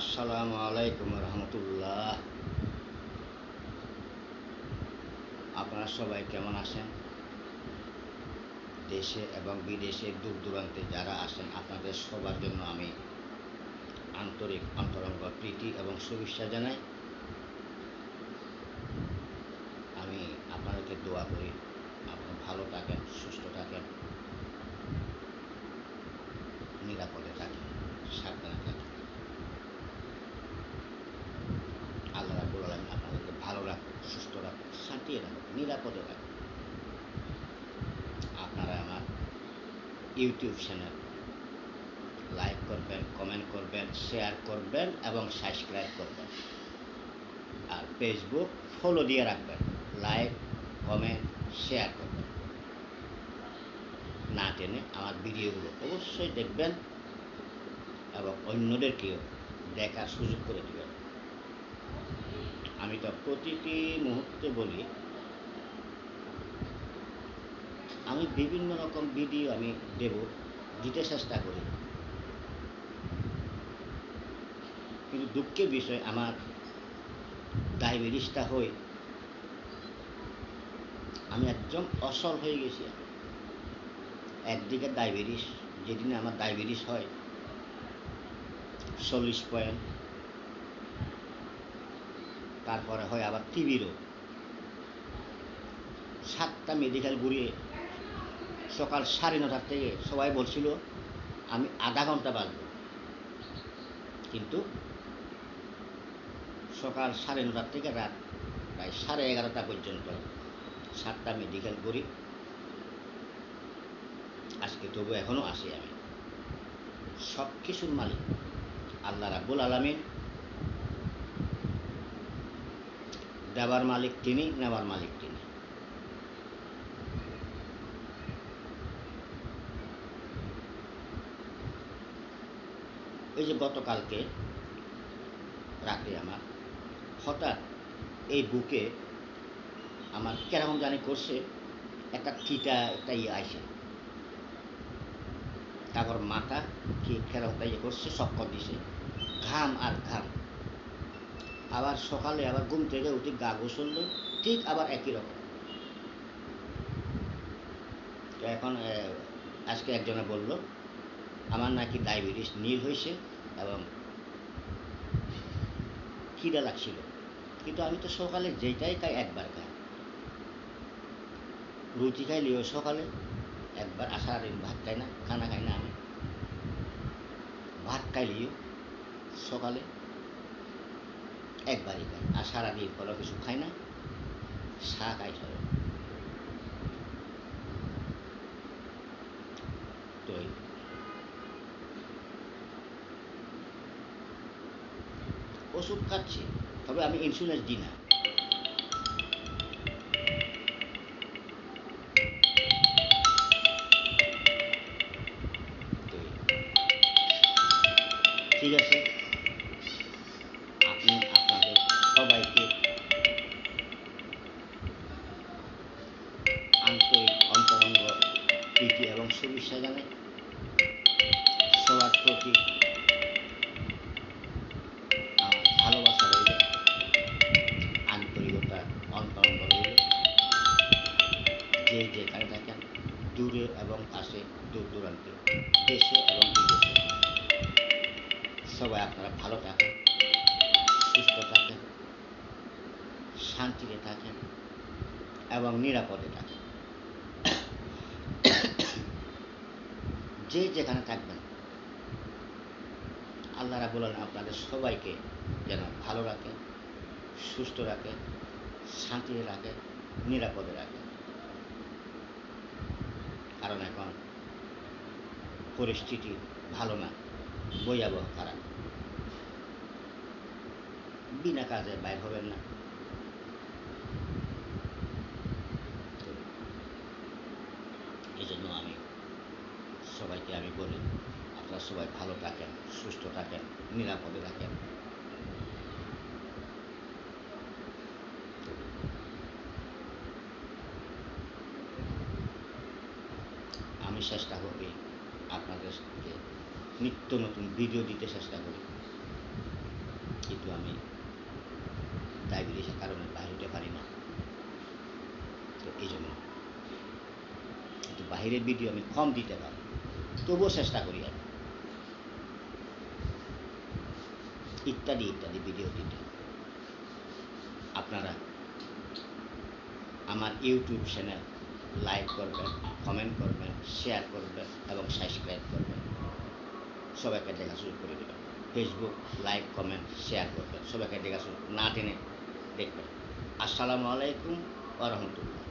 আসসালামু আলাইকুম রহমতুল্লাহ আপনারা সবাই কেমন আছেন? দেশে এবং বিদেশে দূর দূরান্তে যারা আছেন, আপনাদের সবার জন্য আমি আন্তরিক, অন্তরঙ্গ প্রীতি এবং শুভেচ্ছা জানাই। আমি আপনাদেরকে দোয়া করি, আপনি ভালো থাকেন, সুস্থ থাকেন, নিরাপদে থাকেন সাবধানে থাকেন আল্লাহ রাবুল আলমিন আপনাদেরকে ভালো রাখুন সুস্থ রাখুন শান্তি রাখুন নিরাপদে রাখুন আপনারা আমার ইউটিউব চ্যানেল লাইক করবেন, কমেন্ট করবেন, শেয়ার করবেন এবং সাবস্ক্রাইব করবেন। আর ফেসবুক ফলো দিয়ে রাখবেন, লাইক, কমেন্ট, শেয়ার করবেন। না টেনে আমার ভিডিওগুলো অবশ্যই দেখবেন এবং অন্যদেরকেও দেখার সুযোগ করে দেবেন। আমি তো প্রতিটি মুহূর্তে বলি, আমি বিভিন্ন রকম ভিডিও আমি দেব, দিতে চেষ্টা করি। কিন্তু দুঃখের বিষয়, আমার ডায়াবেটিসটা হয়ে আমি একদম অসল হয়ে গেছি। একদিকে ডায়াবেটিস, যেদিনে আমার ডায়াবেটিস হয়, চল্লিশ পয়েন্ট তারপরে হয় আবার টিবি রোগ। সাতটা মেডিকেল ঘুরিয়ে সকাল সাড়ে নটার থেকে সবাই বলছিল, আমি আধা ঘণ্টা বাঁচব। কিন্তু সকাল সাড়ে নটার থেকে রাত প্রায় সাড়ে এগারোটা পর্যন্ত সাতটা মেডিকেল করি আজকে তবু এখনও আসি আমি। সব কিছুর মালিক আল্লাহ রাব্বুল আলমিন। দেবার মালিক তিনি, নেবার মালিক তিনি। এই যে গতকালকে রাতে আমার, হঠাৎ এই বুকে আমার কেরকম জানি করছে, একটা টিটা একটা ইয়ে আইসে। তারপর মাথা কি কেরকমটা ইয়ে করছে চক্কর দিছে। ঘাম আর ঘাম। আবার সকালে আবার ঘুম থেকে উঠে গা গোসল ঠিক আবার একই রকম। তো এখন আজকে একজনে বলল, আমার নাকি ডায়াবেটিস নীল হয়েছে এবং খিদা লাগছিল। কিন্তু আমি তো সকালে যেটাই খাই একবার খাই। রুটি খাইলেও সকালে একবার সারাদিন ভাত খাই না, খানা খাই না আমি। ভাত খাইলেও সকালে একবারই খাই আর সারাদিন কোনো কিছু খাই না। চা খাই সব তো ওষুধ খাচ্ছি, তবে আমি ইন্স্যুরেন্স দিই না। ঠিক আছে? প্রতি ভালোবাসা রইল। আন্তরিকতা অন্তরঙ্গ রইল। যে যেখানে থাকেন, দূরে এবং কাছে দূর দূরান্তে, দেশে এবং বিদেশে। সবাই আপনারা ভালো থাকেন, সুস্থ থাকেন, শান্তিতে থাকেন এবং নিরাপদে থাকেন। যে যেখানে থাকবেন আল্লাহ রাবুল আলম আপনাদের সবাইকে যেন ভালো রাখে, সুস্থ রাখে, শান্তিতে রাখে, নিরাপদে রাখে। কারণ এখন পরিস্থিতি ভালো না, ভয়াবহ খারাপ। বিনা কাজে বাইর হবেন না। এই জন্য আমি সবাইকে আমি বলি আপনারা সবাই ভালো থাকেন, সুস্থ থাকেন, নিরাপদে থাকেন। আমি চেষ্টা করি আপনাদেরকে নিত্য নতুন ভিডিও দিতে চেষ্টা করি। কিন্তু আমি ডায়াবেটিসের কারণে বাইরে হতে পারি না। তো এই জন্য কিন্তু বাইরের ভিডিও আমি কম দিতে পারি। তবুও চেষ্টা করি আমি ইত্যাদি ইত্যাদি ভিডিও দিতে। আপনারা আমার ইউটিউব চ্যানেল লাইক করবেন, কমেন্ট করবেন শেয়ার করবেন এবং সাবস্ক্রাইব করবেন। সবাইকে দেখা শুরু করে দেবেন ফেসবুক লাইক কমেন্ট শেয়ার করবেন। সবাইকে দেখা শুরু না টেনে দেখবেন। আসসালামু আলাইকুম আ রহমতুল্লাহ।